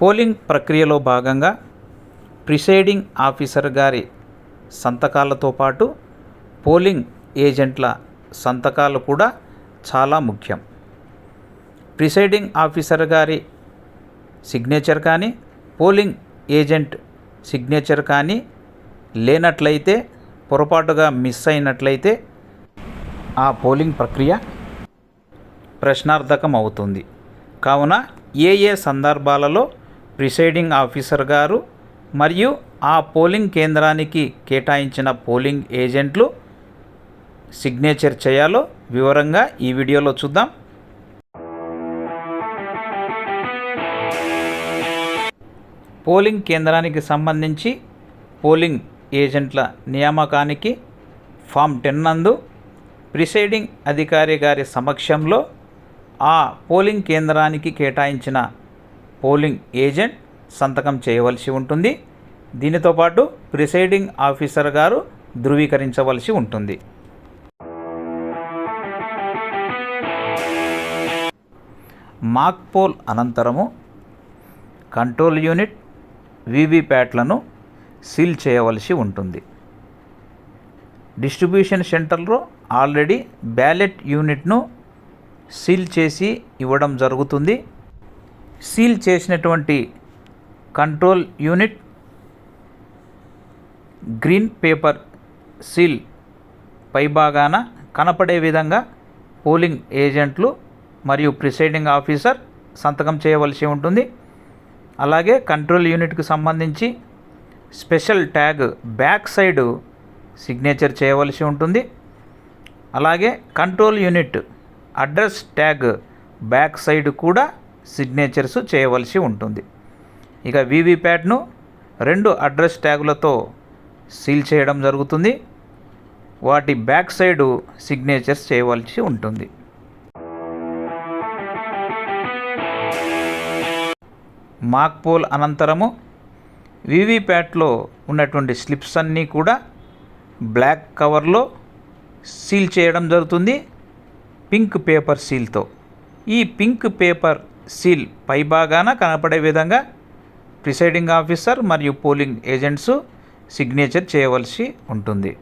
Polling ప్రక్రియలో భాగంగా presiding officer గారి సంతకాలతో పాటు పోలింగ్ ఏజెంట్ల సంతకాలు కూడా చాలా ముఖ్యం. ప్రిసైడింగ్ ఆఫీసర్ గారి సిగ్నేచర్ కానీ పోలింగ్ ఏజెంట్ సిగ్నేచర్ కానీ లేనట్లయితే పొరపాటుగా మిస్ అయినట్లయితే ఆ పోలింగ్ ప్రక్రియ ప్రశ్నార్థకం అవుతుంది కావున ఏ ఏ సందర్భాలలో ప్రిసైడింగ్ ఆఫీసర్ గారు మరియు ఆ పోలింగ్ కేంద్రానికి కేటాయించిన పోలింగ్ ఏజెంట్లు సిగ్నేచర్ చేయాలో వివరంగా ఈ వీడియోలో చూద్దాం. పోలింగ్ కేంద్రానికి సంబంధించి పోలింగ్ ఏజెంట్ల నియామకానికి ఫామ్ టెన్ నందు ప్రిసైడింగ్ అధికారి గారి సమక్షంలో ఆ పోలింగ్ కేంద్రానికి కేటాయించిన పోలింగ్ ఏజెంట్ సంతకం చేయవలసి ఉంటుంది. దీనితో పాటు ప్రిసైడింగ్ ఆఫీసర్ గారు ధృవీకరించవలసి ఉంటుంది. మాక్ పోల్ అనంతరము కంట్రోల్ యూనిట్ వీవీప్యాట్లను సీల్ చేయవలసి ఉంటుంది. డిస్ట్రిబ్యూషన్ సెంటర్లో ఆల్రెడీ బ్యాలెట్ యూనిట్ను సీల్ చేసి ఇవ్వడం జరుగుతుంది. సీల్ చేసినటువంటి control unit green paper seal పైభాగాన కనపడే విధంగా పోలింగ్ ఏజెంట్లు మరియు ప్రిసైడింగ్ ఆఫీసర్ సంతకం చేయవలసి ఉంటుంది. అలాగే కంట్రోల్ యూనిట్కి సంబంధించి special tag back side signature చేయవలసి ఉంటుంది. అలాగే control unit address tag back side కూడా సిగ్నేచర్స్ చేయవలసి ఉంటుంది. ఇక వీవీప్యాట్ను రెండు అడ్రస్ ట్యాగులతో సీల్ చేయడం జరుగుతుంది. వాటి బ్యాక్ సైడు సిగ్నేచర్స్ చేయవలసి ఉంటుంది. మాక్ పోల్ అనంతరము వీవీప్యాట్లో ఉన్నటువంటి స్లిప్స్ అన్నీ కూడా బ్లాక్ కవర్లో సీల్ చేయడం జరుగుతుంది. పింక్ పేపర్ సీల్తో ఈ పింక్ పేపర్ సీల్ పైభాగాన కనపడే విధంగా ప్రిసైడింగ్ ఆఫీసర్ మరియు పోలింగ్ ఏజెంట్స్ సిగ్నేచర్ చేయవలసి ఉంటుంది.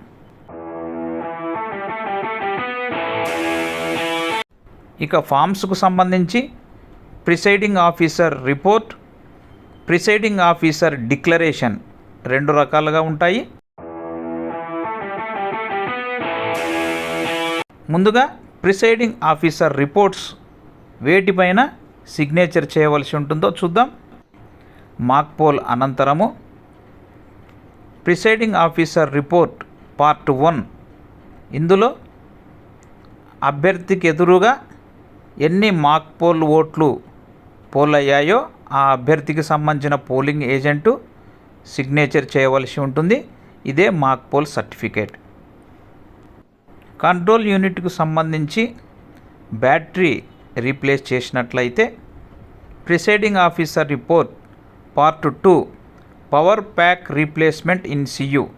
ఇక ఫామ్స్కు సంబంధించి presiding officer report presiding officer declaration రెండు రకాలుగా ఉంటాయి. ముందుగా ప్రిసైడింగ్ ఆఫీసర్ రిపోర్ట్స్ వేటిపైన సిగ్నేచర్ చేయవలసి ఉంటుందో చూద్దాం. మాక్పోల్ అనంతరము. Presiding officer report part one ఇందులో అభ్యర్థికి ఎదురుగా ఎన్ని మాక్ పోల్ ఓట్లు పోల్ అయ్యాయో ఆ అభ్యర్థికి సంబంధించిన పోలింగ్ ఏజెంటు సిగ్నేచర్ చేయవలసి ఉంటుంది. ఇదే మాక్ పోల్ సర్టిఫికేట్ కంట్రోల్ యూనిట్కు సంబంధించి బ్యాటరీ రీప్లేస్ చేసినట్లయితే presiding officer report part two power pack replacement in CU.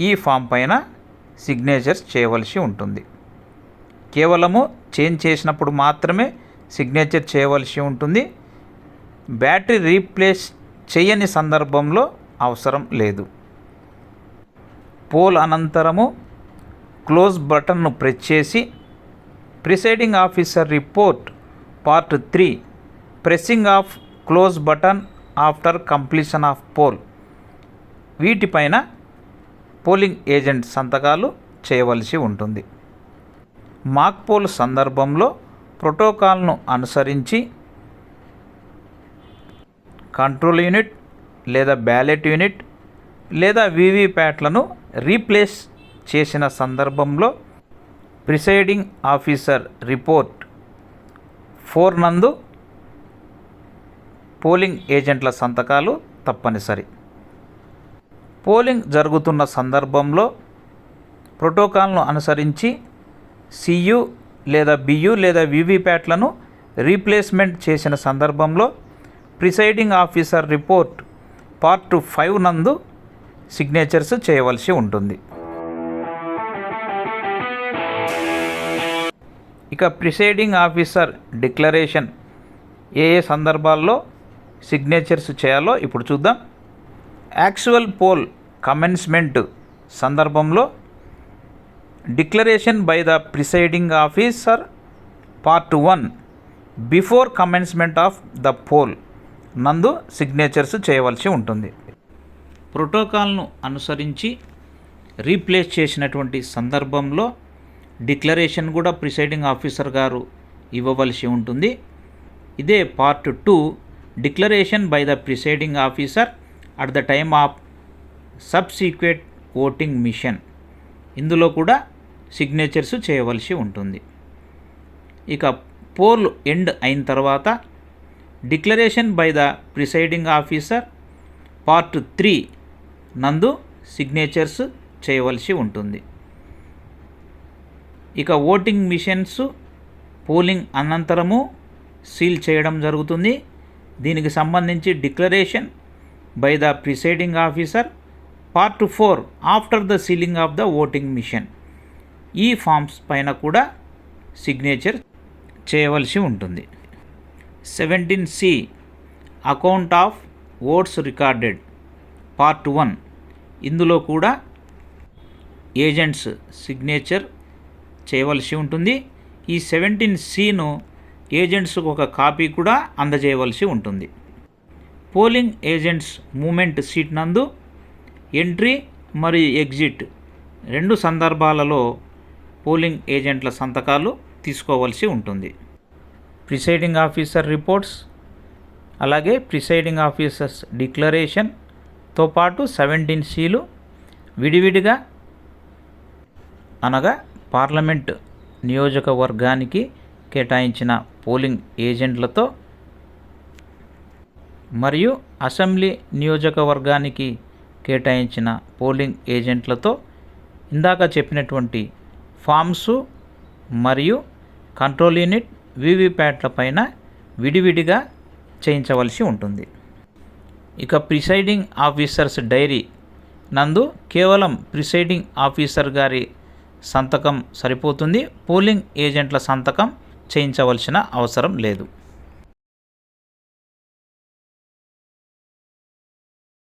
ఈ ఫామ్ పైన సిగ్నేచర్స్ చేయవలసి ఉంటుంది. కేవలము చేంజ్ చేసినప్పుడు మాత్రమే సిగ్నేచర్ చేయవలసి ఉంటుంది. బ్యాటరీ రీప్లేస్ చేయని సందర్భంలో అవసరం లేదు. పోల్ అనంతరము క్లోజ్ బటన్ను ప్రెస్ చేసి presiding officer report part three pressing of close button after completion of poll. వీటిపైన పోలింగ్ ఏజెంట్ సంతకాలు చేయవలసి ఉంటుంది. మాక్ పోల్ సందర్భంలో ప్రోటోకాల్ను అనుసరించి కంట్రోల్ యూనిట్ లేదా బ్యాలెట్ యూనిట్ లేదా వీవీప్యాట్లను రీప్లేస్ చేసిన సందర్భంలో ప్రిసైడింగ్ ఆఫీసర్ రిపోర్ట్. ఫోర్ నందు పోలింగ్ ఏజెంట్ల సంతకాలు తప్పనిసరి. పోలింగ్ జరుగుతున్న సందర్భంలో ప్రోటోకాల్ను అనుసరించి సియు లేదా బియు లేదా వివిప్యాట్లను రీప్లేస్మెంట్ చేసిన సందర్భంలో presiding officer report part five నందు సిగ్నేచర్స్ చేయవలసి ఉంటుంది. ఇక ప్రిసైడింగ్ ఆఫీసర్ డిక్లరేషన్ ఏ ఏ సందర్భాల్లో సిగ్నేచర్స్ చేయాలో ఇప్పుడు చూద్దాం. యాక్చువల్ పోల్ కమెన్స్మెంట్ సందర్భంలో declaration by the presiding officer part one before commencement of the poll నందు సిగ్నేచర్స్ చేయవలసి ఉంటుంది. ప్రోటోకాల్ను అనుసరించి రీప్లేస్ చేసినటువంటి సందర్భంలో డిక్లరేషన్ కూడా ప్రిసైడింగ్ ఆఫీసర్ గారు ఇవ్వవలసి ఉంటుంది. ఇదే part two declaration by the presiding officer at the time of subsequent voting machine. ఇందులో కూడా సిగ్నేచర్స్ చేయవలసి ఉంటుంది. ఇక పోల్ ఎండ్ అయిన తర్వాత declaration by the presiding officer part three నందు సిగ్నేచర్స్ చేయవలసి ఉంటుంది. ఇక ఓటింగ్ మిషన్స్ పోలింగ్ అనంతరము సీల్ చేయడం జరుగుతుంది. దీనికి సంబంధించి declaration by the presiding officer. Part four after the sealing of the voting machine. ఈ ఫామ్స్ పైన కూడా సిగ్నేచర్ చేయవలసి ఉంటుంది. Seventeen C account of votes recorded. Part one ఇందులో కూడా ఏజెంట్స్ సిగ్నేచర్ చేయవలసి ఉంటుంది. ఈ సెవెంటీన్ సిను ఏజెంట్స్కు ఒక కాపీ కూడా అందజేయవలసి ఉంటుంది. పోలింగ్ ఏజెంట్స్ మూమెంట్ సీట్ నందు ఎంట్రీ మరియు ఎగ్జిట్ రెండు సందర్భాలలో పోలింగ్ ఏజెంట్ల సంతకాలు తీసుకోవాల్సి ఉంటుంది. ప్రిసైడింగ్ ఆఫీసర్ రిపోర్ట్స్ అలాగే ప్రిసైడింగ్ ఆఫీసర్స్ డిక్లరేషన్తో పాటు సెవెంటీన్ సీలు విడివిడిగా అనగా పార్లమెంట్ నియోజకవర్గానికి కేటాయించిన పోలింగ్ ఏజెంట్లతో మరియు అసెంబ్లీ నియోజకవర్గానికి కేటాయించిన పోలింగ్ ఏజెంట్లతో ఇందాక చెప్పినటువంటి ఫామ్స్ మరియు కంట్రోల్ యూనిట్ వీవీప్యాట్ల పైన విడివిడిగా చేయించవలసి ఉంటుంది. ఇక ప్రిసైడింగ్ ఆఫీసర్స్ డైరీ నందు కేవలం ప్రిసైడింగ్ ఆఫీసర్ గారి సంతకం సరిపోతుంది. పోలింగ్ ఏజెంట్ల సంతకం చేయించవలసిన అవసరం లేదు.